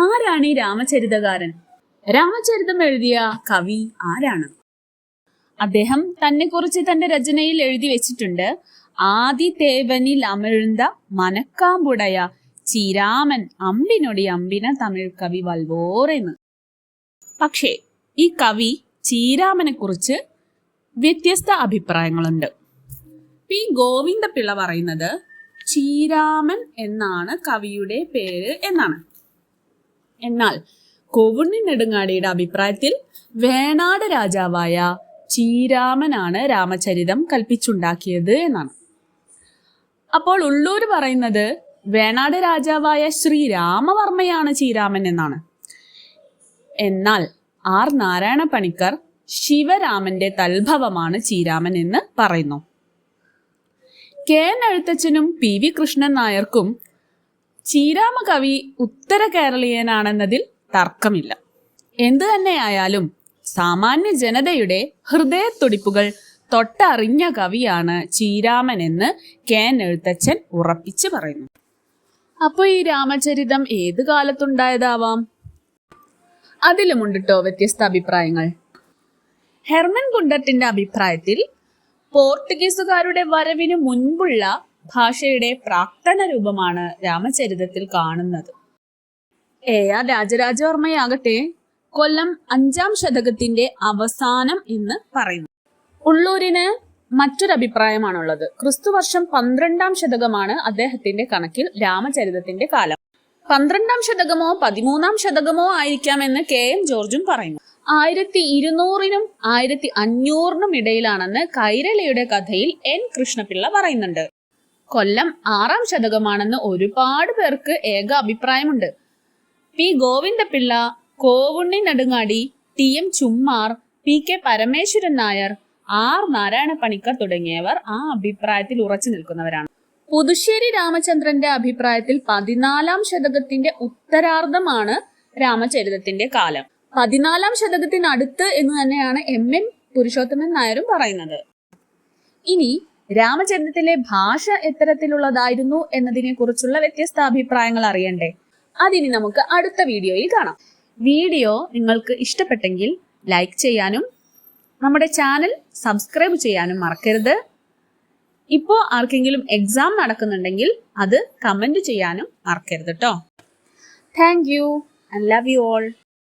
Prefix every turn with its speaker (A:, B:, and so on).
A: ആരാണ് ഈ രാമചരിതകാരൻ? രാമചരിതം എഴുതിയ കവി ആരാണ്? അദ്ദേഹം തന്നെ കുറിച്ച് തന്റെ രചനയിൽ എഴുതി വെച്ചിട്ടുണ്ട്. ആദി തേവനിൽ അമിഴ്ந்த മനക്കാമ്പുടയ ചീരാമൻ അമ്പിനൊടി അമ്പിന തമിഴ് കവി വൽവോറെന്ന് പക്ഷേ ഈ കവി ചീരാമനെ കുറിച്ച് വ്യത്യസ്ത അഭിപ്രായങ്ങളുണ്ട്. പി ഗോവിന്ദപിള്ള പറയുന്നത് ചീരാമൻ എന്നാണ് കവിയുടെ പേര് എന്നാണ്. എന്നാൽ കോവുണ്ണി നെടുങ്ങാടിയുടെ അഭിപ്രായത്തിൽ വേണാട് രാജാവായ ചീരാമനാണ് രാമചരിതം കൽപ്പിച്ചുണ്ടാക്കിയത് എന്നാണ്. അപ്പോൾ ഉള്ളൂർ പറയുന്നത് വേണാട് രാജാവായ ശ്രീരാമവർമ്മയാണ് ചീരാമൻ എന്നാണ്. എന്നാൽ ആർ നാരായണ പണിക്കർ ശിവരാമന്റെ തൽഭവമാണ് ചീരാമൻ എന്ന് പറയുന്നു. കെ എൻ എഴുത്തച്ഛനും പി വി കൃഷ്ണൻ നായർക്കും ചീരാമ കവി ഉത്തര കേരളീയനാണെന്നതിൽ തർക്കമില്ല. എന്തു തന്നെയായാലും സാമാന്യ ജനതയുടെ ഹൃദയത്തുടിപ്പുകൾ തൊട്ടറിഞ്ഞ കവിയാണ് ചീരാമൻ എന്ന് കേൻ എഴുത്തച്ഛൻ ഉറപ്പിച്ചു പറയുന്നു. അപ്പോൾ ഈ രാമചരിതം ഏത് കാലത്തുണ്ടായതാവാം? അതിലുമുണ്ട് ട്ടോ വ്യത്യസ്ത അഭിപ്രായങ്ങൾ. ഹെർമൻ ഗുണ്ടറ്റിന്റെ അഭിപ്രായത്തിൽ പോർട്ടുഗീസുകാരുടെ വരവിന് മുൻപുള്ള ഭാഷയുടെ പ്രാക്തന രൂപമാണ് രാമചരിതത്തിൽ കാണുന്നത്. എ ആർ രാജരാജവർമ്മയാകട്ടെ കൊല്ലം അഞ്ചാം ശതകത്തിന്റെ അവസാനം എന്ന് പറയുന്നു. ഉള്ളൂരിന് മറ്റൊരഭിപ്രായമാണുള്ളത്. ക്രിസ്തുവർഷം പന്ത്രണ്ടാം ശതകമാണ് അദ്ദേഹത്തിന്റെ കണക്കിൽ രാമചരിതത്തിന്റെ കാലം. പന്ത്രണ്ടാം ശതകമോ പതിമൂന്നാം ശതകമോ ആയിരിക്കാമെന്ന് കെ എം ജോർജും പറയുന്നു. ആയിരത്തി ഇരുന്നൂറിനും ആയിരത്തി അഞ്ഞൂറിനും ഇടയിലാണെന്ന് കൈരളിയുടെ കഥയിൽ എൻ കൃഷ്ണപിള്ള പറയുന്നുണ്ട്. കൊല്ലം ആറാം ശതകമാണെന്ന് ഒരുപാട് പേർക്ക് ഏക അഭിപ്രായമുണ്ട്. P Govindapillai Kovunni Nedungadi T M Chummar P K Parameswaran Nair R Narayana Panicker തുടങ്ങിയവർ ആ അഭിപ്രായത്തിൽ ഉറച്ചു നിൽക്കുന്നവരാണ്. പുതുശ്ശേരി രാമചന്ദ്രന്റെ അഭിപ്രായത്തിൽ പതിനാലാം ശതകത്തിന്റെ ഉത്തരാർദ്ധമാണ് രാമചരിതത്തിന്റെ കാലം. പതിനാലാം ശതകത്തിനടുത്ത് എന്ന് തന്നെയാണ് എം എൻ പുരുഷോത്തമൻ നായരും പറയുന്നത്. ഇനി രാമചരിതത്തിലെ ഭാഷ എത്തരത്തിലുള്ളതായിരുന്നു എന്നതിനെ കുറിച്ചുള്ള വ്യത്യസ്ത അഭിപ്രായങ്ങൾ അറിയണ്ടേ? അതിനി നമുക്ക് അടുത്ത വീഡിയോയിൽ കാണാം. വീഡിയോ നിങ്ങൾക്ക് ഇഷ്ടപ്പെട്ടെങ്കിൽ ലൈക്ക് ചെയ്യാനും നമ്മുടെ ചാനൽ സബ്സ്ക്രൈബ് ചെയ്യാനും മറക്കരുത്. ഇപ്പോൾ ആർക്കെങ്കിലും എക്സാം നടക്കുന്നുണ്ടെങ്കിൽ അത് കമന്റ് ചെയ്യാനും മറക്കരുത് കേട്ടോ thank you and love you all